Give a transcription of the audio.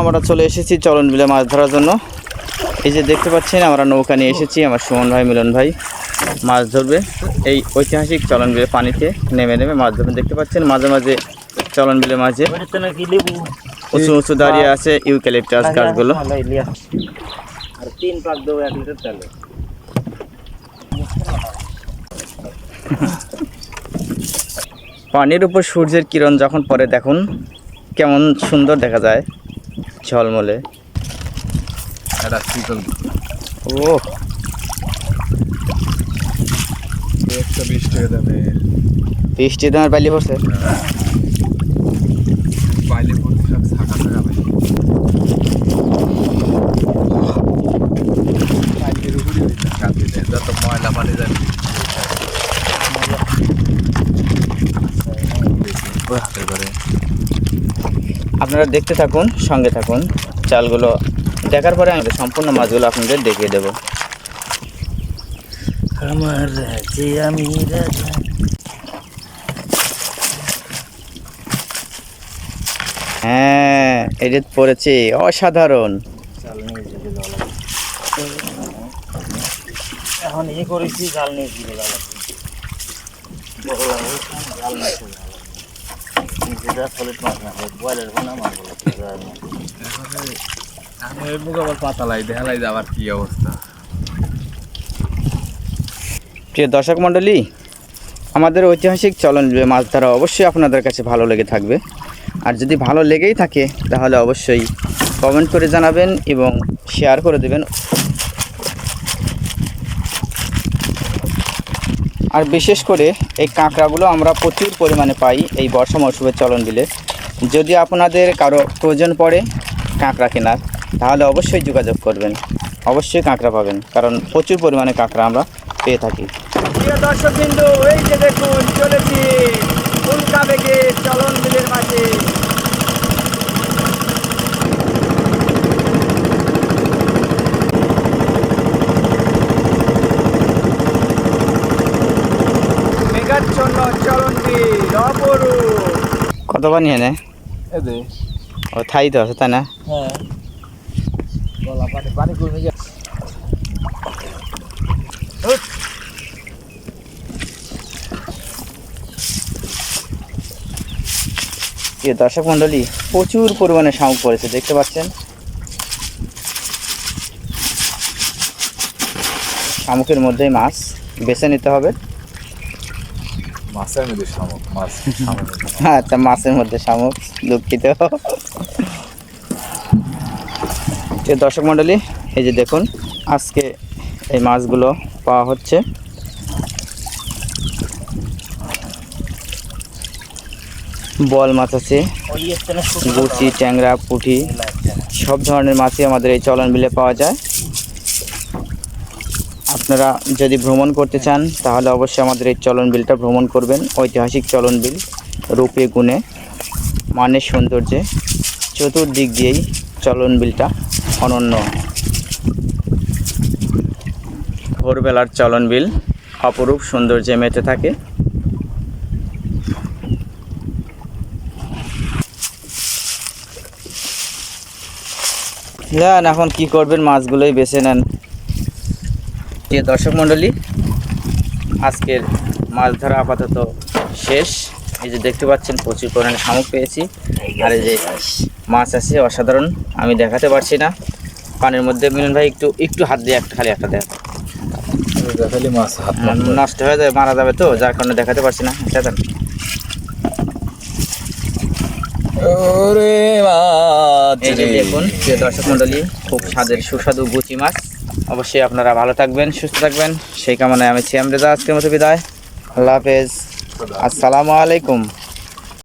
আমরা চলে এসেছি চলন বিলে মাছ ধরার জন্য। এই যে দেখতে পাচ্ছেন আমরা নৌকা নিয়ে এসেছি আমার সুমন ভাই মিলন ভাই মাছ ধরবে। এই ঐতিহাসিক চলন বিলে পানিতে নেমে নেমে মাছ ধরবে দেখতে পাচ্ছেন মাঝে মাঝে চলন বিলে মাঝে ওইটাতে নাকি লেবু উঁচু উঁচু দাঁড়িয়ে আছে ইউক্যালিপটাস গাছগুলো। পানির উপর সূর্যের কিরণ যখন পরে দেখুন কেমন সুন্দর দেখা যায়। ঝলমলে। একটা শীতল ও একশো বিশ টাকা দামে পড়ছে? বাইলে সব ওই টাকা যত ময়লা পানি হাতের ঘরে। আপনারা দেখতে থাকুন সঙ্গে থাকুন চালগুলো দেখার পরে আমি সম্পূর্ণ মাছগুলো আপনাদের দেখিয়ে দেবো। আমার আমি রাজা। হ্যাঁ এটা পড়েছে অসাধারণ। এখন ই করেছি জাল নিয়ে মাছ না বয়লের মাছ বলে আমি ওই মুখ আবার দেখালাই যে আবার কি অবস্থা। প্রিয় দর্শক মণ্ডলী আমাদের ঐতিহাসিক চলন মাছ ধরা অবশ্যই আপনাদের কাছে ভালো লেগে থাকবে। আর যদি ভালো লেগেই থাকে তাহলে অবশ্যই কমেন্ট করে জানাবেন এবং শেয়ার করে দেবেন। আর বিশেষ করে এই কাঁকড়াগুলো আমরা প্রচুর পরিমাণে পাই এই বর্ষা মৌসুমের চলন বিলে যদি আপনাদের কারও প্রয়োজন পড়ে কাঁকড়া কেনার, তাহলে অবশ্যই যোগাযোগ করবেন। অবশ্যই কাঁকড়া পাবেন, কারণ প্রচুর পরিমাণে কাঁকড়া আমরা পেয়ে থাকি। দর্শক বিন্দু এই যে দেখুন, চলেছি চলন বিলের মাঝে মেঘাচ্ছন্ন চলন বিল অপরূপ কত পানি এনে ও থাই তো আছে তাই না? হ্যাঁ। পানি পানি কমে গেছে। প্রিয় দর্শক মণ্ডলী প্রচুর পরিমাণে শামুক পড়েছে দেখতে পাচ্ছেন? শামুকের মধ্যেই মাছ বেছে নিতে হবে। মাছের মধ্যে শামুক মাছ শামুক। আচ্ছা মাছের মধ্যে শামুক দুঃখিত। দর্শক মণ্ডলী এই যে দেখুন আজকে এই মাছগুলো পাওয়া হচ্ছে। বল মাছ আছে গুচি ট্যাংরা পুঁটি সব ধরনের মাছই আমাদের এই চলন বিলে পাওয়া যায়। আপনারা যদি ভ্রমণ করতে চান, তাহলে অবশ্যই আমাদের এই চলন বিলটা ভ্রমণ করবেন। ঐতিহাসিক চলন বিল, রূপে গুণে মানের সৌন্দর্যে, চতুর্দিক দিয়েই চলন বিলটা অনন্য। ভোরবেলার চলন বিল অপরূপ সৌন্দর্যে মেতে থাকে। এখন কি করবেন? মাছগুলোই বেছে নেন। প্রিয় দর্শক মণ্ডলী আজকের মাছ ধরা আপাতত শেষ। এই যে দেখতে পাচ্ছেন প্রচুর পরিমাণে শামুক পেয়েছি। আর এই যে মাছ আছে অসাধারণ। আমি দেখাতে পারছি না। পানির মধ্যে মিলন ভাই একটু একটু হাত দিয়ে একটা খালি একটা দেখ। নষ্ট হয়ে যাবে মারা যাবে তো যার কারণে দেখাতে পারছি না। দেখেন দেখুন দর্শক মণ্ডলী খুব স্বাদের সুস্বাদু গুচি মাছ। অবশ্যই আপনারা ভালো থাকবেন সুস্থ থাকবেন। সেই কামনায় আমি সিয়াম রেজা আজকের মতো বিদায়। আল্লাহ হাফেজ। আসসালামু আলাইকুম।